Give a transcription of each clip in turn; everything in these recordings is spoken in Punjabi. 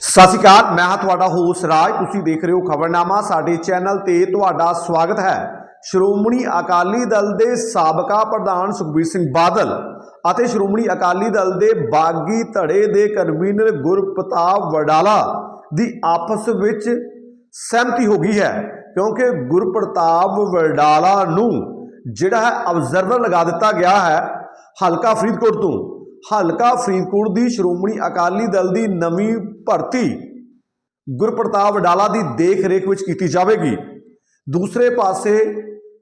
ਸਤਿ ਸ਼੍ਰੀ ਅਕਾਲ, ਮੈਂ ਹਾਂ ਤੁਹਾਡਾ ਹੋਸ਼ ਰਾਜ। ਤੁਸੀਂ ਦੇਖ ਰਹੇ ਹੋ ਖਬਰਨਾਮਾ। ਸਾਡੇ ਚੈਨਲ ਤੇ ਤੁਹਾਡਾ ਸਵਾਗਤ ਹੈ। ਸ਼੍ਰੋਮਣੀ ਅਕਾਲੀ ਦਲ ਦੇ ਸਾਬਕਾ ਪ੍ਰਧਾਨ ਸੁਖਬੀਰ ਸਿੰਘ ਬਾਦਲ ਅਤੇ ਸ਼੍ਰੋਮਣੀ ਅਕਾਲੀ ਦਲ ਦੇ ਬਾਗੀ ਧੜੇ ਦੇ ਕਨਵੀਨਰ ਗੁਰਪ੍ਰਤਾਪ ਵਡਾਲਾ ਦੀ ਆਪਸ ਵਿੱਚ ਸਹਿਮਤੀ ਹੋ ਗਈ ਹੈ, ਕਿਉਂਕਿ ਗੁਰਪ੍ਰਤਾਪ ਵਡਾਲਾ ਨੂੰ ਜਿਹੜਾ ਹੈ ਅਬਜ਼ਰਵਰ ਲਗਾ ਦਿੱਤਾ ਗਿਆ ਹੈ ਹਲਕਾ ਫਰੀਦਕੋਟ ਤੋਂ। ਹਲਕਾ ਫਰੀਦਕੋਟ ਦੀ ਸ਼੍ਰੋਮਣੀ ਅਕਾਲੀ ਦਲ ਦੀ ਨਵੀਂ ਭਰਤੀ ਗੁਰਪ੍ਰਤਾਪ ਵਡਾਲਾ ਦੀ ਦੇਖ ਰੇਖ ਵਿੱਚ ਕੀਤੀ ਜਾਵੇਗੀ। ਦੂਸਰੇ ਪਾਸੇ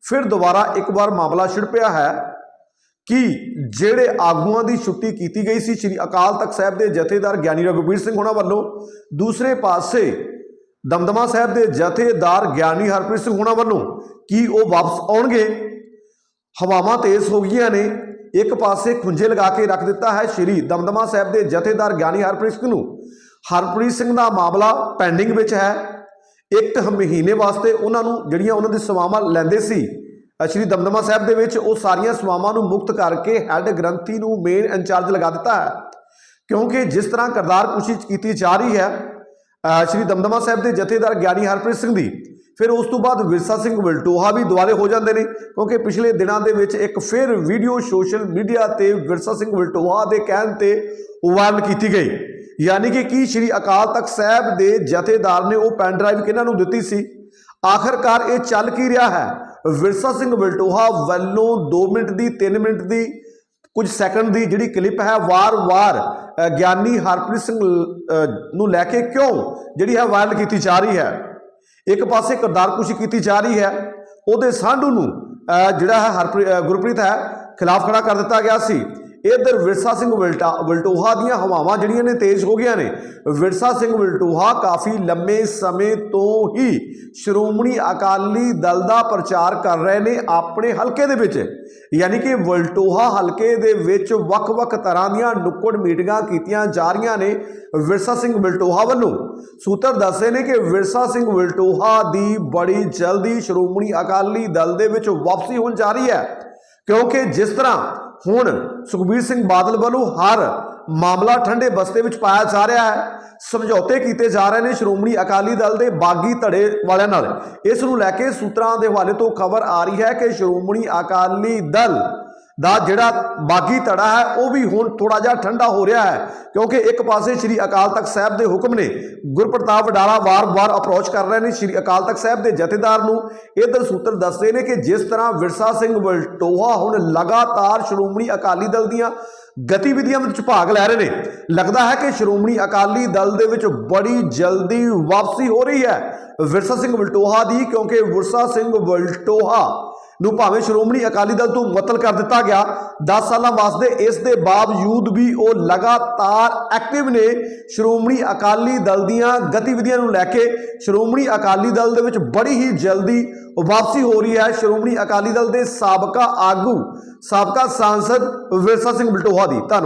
ਫਿਰ ਦੁਬਾਰਾ ਇੱਕ ਵਾਰ ਮਾਮਲਾ ਛਿੜ ਪਿਆ ਹੈ ਕਿ ਜਿਹੜੇ ਆਗੂਆਂ ਦੀ ਛੁੱਟੀ ਕੀਤੀ ਗਈ ਸੀ, ਸ੍ਰੀ ਅਕਾਲ ਤਖਤ ਸਾਹਿਬ ਦੇ ਜਥੇਦਾਰ ਗਿਆਨੀ ਰਘੁਬੀਰ ਸਿੰਘ ਹੋਣਾ ਵੱਲੋਂ, ਦੂਸਰੇ ਪਾਸੇ ਦਮਦਮਾ ਸਾਹਿਬ ਦੇ ਜਥੇਦਾਰ ਗਿਆਨੀ ਹਰਪ੍ਰੀਤ ਸਿੰਘ ਹੋਣਾ ਵੱਲੋਂ ਕੀ ਉਹ ਵਾਪਸ ਆਉਣਗੇ? ਹਵਾਵਾਂ ਤੇਜ਼ ਹੋ ਗਈਆਂ ਨੇ। ਇੱਕ ਪਾਸੇ ਖੁੰਝੇ ਲਗਾ ਕੇ ਰੱਖ ਦਿੱਤਾ ਹੈ ਸ਼੍ਰੀ ਦਮਦਮਾ ਸਾਹਿਬ ਦੇ ਜਥੇਦਾਰ ਗਿਆਨੀ ਹਰਪ੍ਰੀਤ ਸਿੰਘ ਨੂੰ। ਹਰਪ੍ਰੀਤ ਸਿੰਘ ਦਾ ਮਾਮਲਾ ਪੈਂਡਿੰਗ ਵਿੱਚ ਹੈ। ਇੱਕ ਮਹੀਨੇ ਵਾਸਤੇ ਉਹਨਾਂ ਨੂੰ ਜਿਹੜੀਆਂ ਉਹਨਾਂ ਦੀ ਸੇਵਾਵਾਂ ਲੈਂਦੇ ਸੀ ਸ਼੍ਰੀ ਦਮਦਮਾ ਸਾਹਿਬ ਦੇ ਵਿੱਚ ਉਹ ਸਾਰੀਆਂ ਸੇਵਾਵਾਂ ਨੂੰ ਮੁਕਤ ਕਰਕੇ ਹੈੱਡ ਗ੍ਰੰਥੀ ਨੂੰ ਮੇਨ ਇੰਚਾਰਜ ਲਗਾ ਦਿੱਤਾ ਹੈ। ਕਿਉਂਕਿ ਜਿਸ ਤਰ੍ਹਾਂ ਕਰਤਾਰ ਕੁਸ਼ੀ ਕੀਤੀ ਜਾ ਰਹੀ ਹੈ ਸ਼੍ਰੀ ਦਮਦਮਾ ਸਾਹਿਬ ਦੇ ਜਥੇਦਾਰ ਗਿਆਨੀ ਹਰਪ੍ਰੀਤ ਸਿੰਘ ਦੀ ਫਿਰ ਉਸ ਤੋਂ ਬਾਅਦ ਵਿਰਸਾ ਸਿੰਘ ਵਲਟੋਹਾ ਵੀ ਦੁਆਲੇ ਹੋ ਜਾਂਦੇ ਨੇ, ਕਿਉਂਕਿ ਪਿਛਲੇ ਦਿਨਾਂ ਦੇ ਵਿੱਚ ਇੱਕ ਫਿਰ ਵੀਡੀਓ ਸੋਸ਼ਲ ਮੀਡੀਆ ਤੇ ਵਿਰਸਾ ਸਿੰਘ ਵਲਟੋਹਾ ਦੇ ਕਹਿਣ ਤੇ ਵਾਇਰਲ ਕੀਤੀ ਗਈ। ਯਾਨੀ ਕਿ ਕੀ ਸ਼੍ਰੀ ਅਕਾਲ ਤਖਤ ਸਾਹਿਬ ਦੇ ਜਥੇਦਾਰ ਨੇ ਉਹ ਪੈਨ ਡਰਾਈਵ ਕਿਹਨਾਂ ਨੂੰ ਦਿੱਤੀ ਸੀ? ਆਖਰਕਾਰ ਇਹ ਚੱਲ ਕੀ ਰਿਹਾ ਹੈ? ਵਿਰਸਾ ਸਿੰਘ ਵਲਟੋਹਾ ਵੱਲੋਂ 2 ਮਿੰਟ ਦੀ 3 ਮਿੰਟ ਦੀ, ਕੁਝ ਸੈਕਿੰਡ ਦੀ ਜਿਹੜੀ ਕਲਿੱਪ ਹੈ, ਵਾਰ-ਵਾਰ ਗਿਆਨੀ ਹਰਪ੍ਰੀਤ ਸਿੰਘ ਨੂੰ ਲੈ ਕੇ ਕਿਉਂ ਜਿਹੜੀ ਹੈ ਵਾਇਰਲ ਕੀਤੀ ਜਾ ਰਹੀ ਹੈ? ਇੱਕ ਪਾਸੇ ਕਰਦਾਰਕੁਸ਼ੀ ਕੀਤੀ ਜਾ ਰਹੀ ਹੈ, ਉਹਦੇ ਸਾਂਢੂ ਨੂੰ ਜਿਹੜਾ ਹੈ ਹਰਪ੍ਰੀਤ ਗੁਰਪ੍ਰੀਤ ਹੈ, ਖਿਲਾਫ ਖੜਾ ਕਰ ਦਿੱਤਾ ਗਿਆ ਸੀ। ਇਧਰ ਵਿਰਸਾ ਸਿੰਘ ਵਿਲਟਾ ਵਿਲਟੋਹਾ ਦੀਆਂ ਹਵਾਵਾਂ ਜਿਹੜੀਆਂ ਨੇ ਤੇਜ਼ ਹੋ ਗਈਆਂ ਨੇ। ਵਿਰਸਾ ਸਿੰਘ ਵਿਲਟੋਹਾ ਕਾਫੀ ਲੰਮੇ ਸਮੇਂ ਤੋਂ ਹੀ ਸ਼੍ਰੋਮਣੀ ਅਕਾਲੀ ਦਲ ਦਾ ਪ੍ਰਚਾਰ ਕਰ ਰਹੇ ਨੇ ਆਪਣੇ ਹਲਕੇ ਦੇ ਵਿੱਚ। ਯਾਨੀ ਕਿ ਵਿਲਟੋਹਾ ਹਲਕੇ ਦੇ ਵਿੱਚ ਵੱਖ-ਵੱਖ ਤਰ੍ਹਾਂ ਦੀਆਂ ਨੁੱਕੜ ਮੀਟਿੰਗਾਂ ਕੀਤੀਆਂ ਜਾ ਰਹੀਆਂ ਨੇ ਵਿਰਸਾ ਸਿੰਘ ਵਿਲਟੋਹਾ ਵੱਲੋਂ। ਸੂਤਰ ਦੱਸਦੇ ਨੇ ਕਿ ਵਿਰਸਾ ਸਿੰਘ ਵਿਲਟੋਹਾ ਦੀ ਬੜੀ ਜਲਦੀ ਸ਼੍ਰੋਮਣੀ ਅਕਾਲੀ ਦਲ ਦੇ ਵਿੱਚ ਵਾਪਸੀ ਹੋਣ ਜਾ ਰਹੀ ਹੈ। ਕਿਉਂਕਿ ਜਿਸ ਤਰ੍ਹਾਂ ਹੁਣ ਸੁਖਬੀਰ ਸਿੰਘ ਬਾਦਲ ਵੱਲੋਂ ਹਰ ਮਾਮਲਾ ਠੰਡੇ ਬਸਤੇ ਵਿੱਚ ਪਾਇਆ ਜਾ ਰਿਹਾ ਹੈ, ਸਮਝੌਤੇ ਕੀਤੇ ਜਾ ਰਹੇ ਨੇ ਸ਼੍ਰੋਮਣੀ ਅਕਾਲੀ ਦਲ ਦੇ ਬਾਗੀ ਧੜੇ ਵਾਲਿਆਂ ਨਾਲ। ਇਸ ਨੂੰ ਲੈ ਕੇ ਸੂਤਰਾਂ ਦੇ ਹਵਾਲੇ ਤੋਂ ਖਬਰ ਆ ਰਹੀ ਹੈ ਕਿ ਸ਼੍ਰੋਮਣੀ ਅਕਾਲੀ ਦਲ ਦਾ ਜਿਹੜਾ ਬਾਗੀ ਧੜਾ ਹੈ, ਉਹ ਵੀ ਹੁਣ ਥੋੜਾ ਜਿਹਾ ਠੰਡਾ ਹੋ ਰਿਹਾ ਹੈ, ਕਿਉਂਕਿ ਇੱਕ ਪਾਸੇ ਸ੍ਰੀ ਅਕਾਲ ਤਖਤ ਸਾਹਿਬ ਦੇ ਹੁਕਮ ਨੇ ਗੁਰਪ੍ਰਤਾਪ ਵਡਾਲਾ ਵਾਰ-ਵਾਰ ਅਪਰੋਚ ਕਰ ਰਹੇ ਨੇ ਸ੍ਰੀ ਅਕਾਲ ਤਖਤ ਸਾਹਿਬ ਦੇ ਜਥੇਦਾਰ ਨੂੰ। ਇਧਰ ਸੂਤਰ ਦੱਸਦੇ ਨੇ ਕਿ ਜਿਸ ਤਰ੍ਹਾਂ ਵਿਰਸਾ ਸਿੰਘ ਵਲਟੋਹਾ ਹੁਣ ਲਗਾਤਾਰ ਸ਼੍ਰੋਮਣੀ ਅਕਾਲੀ ਦਲ ਦੀਆਂ ਗਤੀਵਿਧੀਆਂ ਵਿੱਚ ਭਾਗ ਲੈ ਰਹੇ ਨੇ, ਲੱਗਦਾ ਹੈ ਕਿ ਸ਼੍ਰੋਮਣੀ ਅਕਾਲੀ ਦਲ ਦੇ ਵਿੱਚ ਬੜੀ ਜਲਦੀ ਵਾਪਸੀ ਹੋ ਰਹੀ ਹੈ ਵਿਰਸਾ ਸਿੰਘ ਵਲਟੋਹਾ ਦੀ, ਕਿਉਂਕਿ ਵਿਰਸਾ ਸਿੰਘ ਵਲਟੋਹਾ ਨੂੰ ਭਾਵੇਂ ਸ਼੍ਰੋਮਣੀ ਅਕਾਲੀ ਦਲ ਤੋਂ ਮੁਅੱਤਲ ਕਰ ਦਿੱਤਾ ਗਿਆ 10 ਸਾਲਾਂ ਵਾਸਤੇ ਇਸ ਦੇ ਬਾਵਜੂਦ ਵੀ ਉਹ ਲਗਾਤਾਰ ਐਕਟਿਵ ਨੇ ਸ਼੍ਰੋਮਣੀ ਅਕਾਲੀ ਦਲ ਦੀਆਂ ਗਤੀਵਿਧੀਆਂ ਨੂੰ ਲੈ ਕੇ। ਸ਼੍ਰੋਮਣੀ ਅਕਾਲੀ ਦਲ ਦੇ ਵਿੱਚ ਬੜੀ ਹੀ ਜਲਦੀ ਵਾਪਸੀ ਹੋ ਰਹੀ ਹੈ ਸ਼੍ਰੋਮਣੀ ਅਕਾਲੀ ਦਲ ਦੇ ਸਾਬਕਾ ਆਗੂ, ਸਾਬਕਾ ਸਾਂਸਦ ਵਿਰਸਾ ਸਿੰਘ ਬਲਟੋਹਾ ਦੀ। ਧੰਨਵਾਦ।